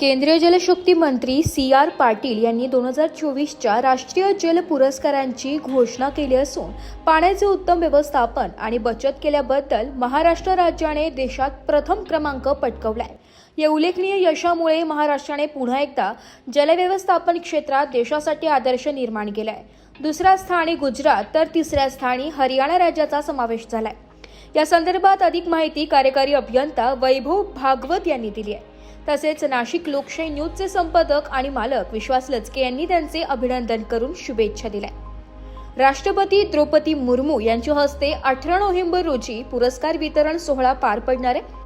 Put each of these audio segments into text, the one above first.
केंद्रीय जलशक्ती मंत्री C R Patil यांनी दोन हजार चोवीसच्या राष्ट्रीय जल पुरस्कारांची घोषणा केली असून पाण्याचे उत्तम व्यवस्थापन आणि बचत केल्याबद्दल महाराष्ट्र राज्याने देशात प्रथम क्रमांक पटकवलाय. या उल्लेखनीय यशामुळे महाराष्ट्राने पुन्हा एकदा जलव्यवस्थापन क्षेत्रात देशासाठी आदर्श निर्माण केलाय. दुसऱ्या स्थानी गुजरात तर तिसऱ्या स्थानी हरियाणा राज्याचा समावेश झालाय. या संदर्भात अधिक माहिती कार्यकारी अभियंता वैभव भागवत यांनी दिली आहे. तसेच नाशिक लोकशाही न्यूजचे संपादक आणि मालक विश्वास लचके यांनी त्यांचे अभिनंदन करून शुभेच्छा दिल्या. राष्ट्रपती द्रौपदी मुर्मू यांच्या हस्ते अठरा नोव्हेंबर रोजी पुरस्कार वितरण सोहळा पार पडणार आहे.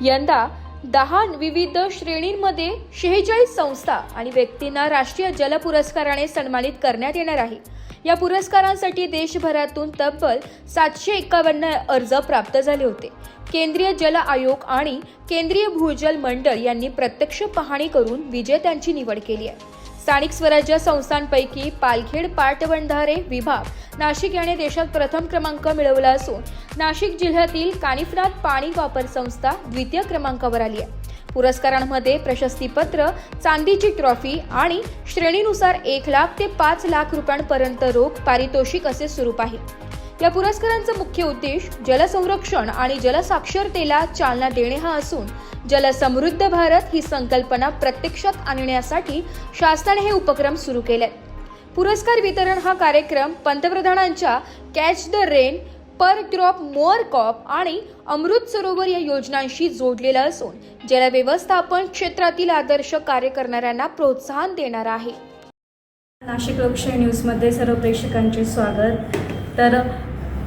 यंदा दहा विविध श्रेणींमध्ये शेहेचाळीस संस्था आणि व्यक्तींना राष्ट्रीय जल पुरस्काराने सन्मानित करण्यात येणार आहे. या पुरस्कारांसाठी देशभरातून तब्बल सातशे एकावन्न अर्ज प्राप्त झाले होते. केंद्रीय जल आयोग आणि केंद्रीय भूजल मंडळ यांनी प्रत्यक्ष पाहणी करून विजेत्यांची निवड केली आहे. स्थानिक स्वराज्य संस्थांपैकी पालखेड पाटबंधारे विभाग नाशिक याने देशात प्रथम क्रमांक मिळवला असून नाशिक जिल्ह्यातील कानिफनाथ पाणी वापर संस्था द्वितीय क्रमांकावर आली आहे. पुरस्कारांमध्ये प्रशस्तीपत्र चांदीची ट्रॉफी आणि श्रेणीनुसार एक लाख ते पाच लाख रुपयांपर्यंत रोख पारितोषिक असे स्वरूप आहे. या पुरस्कारांचा मुख्य उद्देश जलसंरक्षण आणि जलसाक्षरतेला चालना देणे हा असून जलसमृद्ध भारत ही संकल्पना प्रत्यक्षात आणण्यासाठी शासनाने हे उपक्रम सुरू केले पुरस्कार वितरण हा कार्यक्रम पंतप्रधानांच्या catch the rain per crop more crop आणि अमृत सरोवर या योजनांशी जोडलेला असून जलव्यवस्थापन क्षेत्रातील आदर्श कार्य करणाऱ्यांना प्रोत्साहन देणार आहे. नाशिक लोकशाही न्यूजमध्ये सर्व प्रेक्षकांचे स्वागत. तर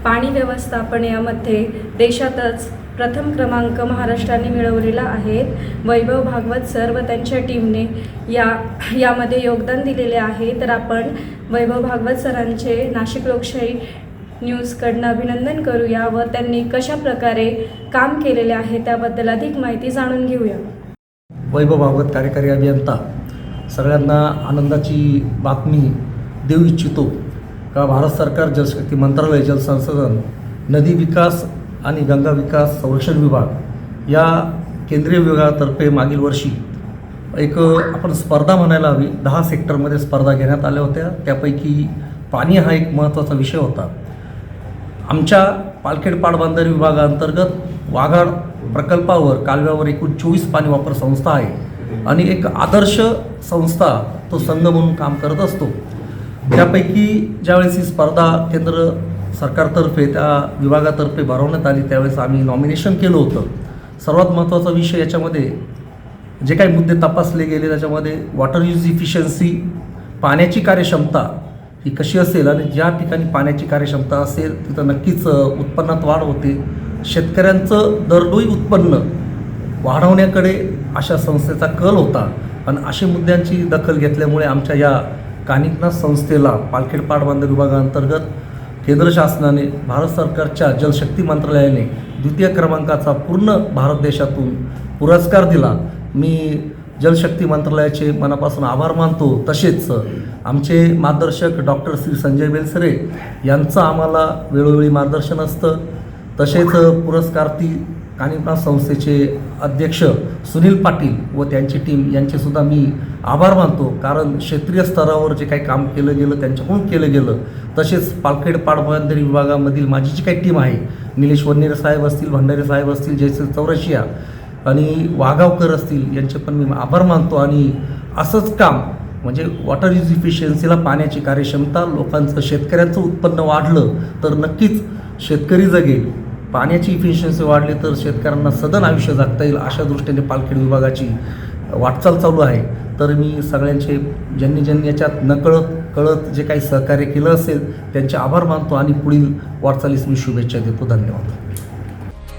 पाणी व्यवस्थापन यामध्ये देशातच प्रथम क्रमांक महाराष्ट्राने मिळवलेला आहे. वैभव भागवत सर व त्यांच्या टीमने या यामध्ये योगदान दिलेले आहे. तर आपण वैभव भागवत सरांचे नाशिक लोकशाही न्यूजकडनं अभिनंदन करूया व त्यांनी कशा प्रकारे काम केलेले आहे त्याबद्दल अधिक माहिती जाणून घेऊया. वैभव भागवत कार्यकारी अभियंता. सगळ्यांना आनंदाची बातमी देऊ इच्छितो का भारत सरकार जलशक्ती मंत्रालय जलसंसाधन नदी विकास आणि गंगा विकास संरक्षण विभाग या केंद्रीय विभागातर्फे मागील वर्षी एक आपण स्पर्धा म्हणायला हवी. दहा सेक्टरमध्ये स्पर्धा घेण्यात आल्या होत्या. त्यापैकी पाणी हा एक महत्त्वाचा विषय होता. आमच्या पालखेड पाटबंधारे विभागाअंतर्गत वाघाड प्रकल्पावर कालव्यावर एकूण चोवीस पाणी वापर संस्था आहे. आणि एक आदर्श संस्था तो संघ म्हणून काम करत असतो. त्यापैकी ज्यावेळेस ही स्पर्धा केंद्र सरकारतर्फे त्या विभागातर्फे भरवण्यात आली त्यावेळेस आम्ही नॉमिनेशन केलं होतं. सर्वात महत्त्वाचा विषय याच्यामध्ये जे काही मुद्दे तपासले गेले त्याच्यामध्ये वॉटर यूज इफिशियन्सी पाण्याची कार्यक्षमता ही कशी असेल आणि ज्या ठिकाणी पाण्याची कार्यक्षमता असेल तिथं नक्कीच उत्पन्नात वाढ होते. शेतकऱ्यांचं दरडोई उत्पन्न वाढवण्याकडे अशा संस्थेचा कल होता. आणि अशा मुद्द्यांची दखल घेतल्यामुळे आमच्या या कानिकनाथ संस्थेला पालखेड पाटबंधारे विभागाअंतर्गत केंद्र शासनाने भारत सरकारच्या जलशक्ती मंत्रालयाने द्वितीय क्रमांकाचा पूर्ण भारत देशातून पुरस्कार दिला. मी जलशक्ती मंत्रालयाचे मनापासून आभार मानतो. तसेच आमचे मार्गदर्शक डॉक्टर श्री संजय बेलसरे यांचं आम्हाला वेळोवेळी मार्गदर्शन असतं. तसेच पुरस्कार्थी कानिका संस्थेचे अध्यक्ष सुनील पाटील व त्यांची टीम यांचेसुद्धा मी आभार मानतो. कारण क्षेत्रीय स्तरावर जे काही काम केलं गेलं त्यांच्याकडून केलं गेलं. तसेच पालखेड पाडभयंतरी विभागामधील माझी जी काही टीम आहे निलेश वन्नेरे साहेब असतील भंडारे साहेब असतील जयसिंग चौरशिया आणि वाघावकर असतील यांचे पण मी आभार मानतो. आणि असंच काम म्हणजे वॉटर यूज इफिशियन्सीला पाण्याची कार्यक्षमता लोकांचं शेतकऱ्यांचं उत्पन्न वाढलं तर नक्कीच शेतकरी जगेल पाण्याची इफिशियन्सी वाढली तर शेतकऱ्यांना सदन आयुष्य जगता येईल अशा दृष्टीने पालखेड विभागाची वाटचाल चालू आहे. तर मी सगळ्यांचे ज्यांनी ज्यांनी याच्यात नकळत कळत जे काही सहकार्य केलं असेल त्यांचे आभार मानतो आणि पुढील वाटचालीस मी शुभेच्छा देतो. धन्यवाद.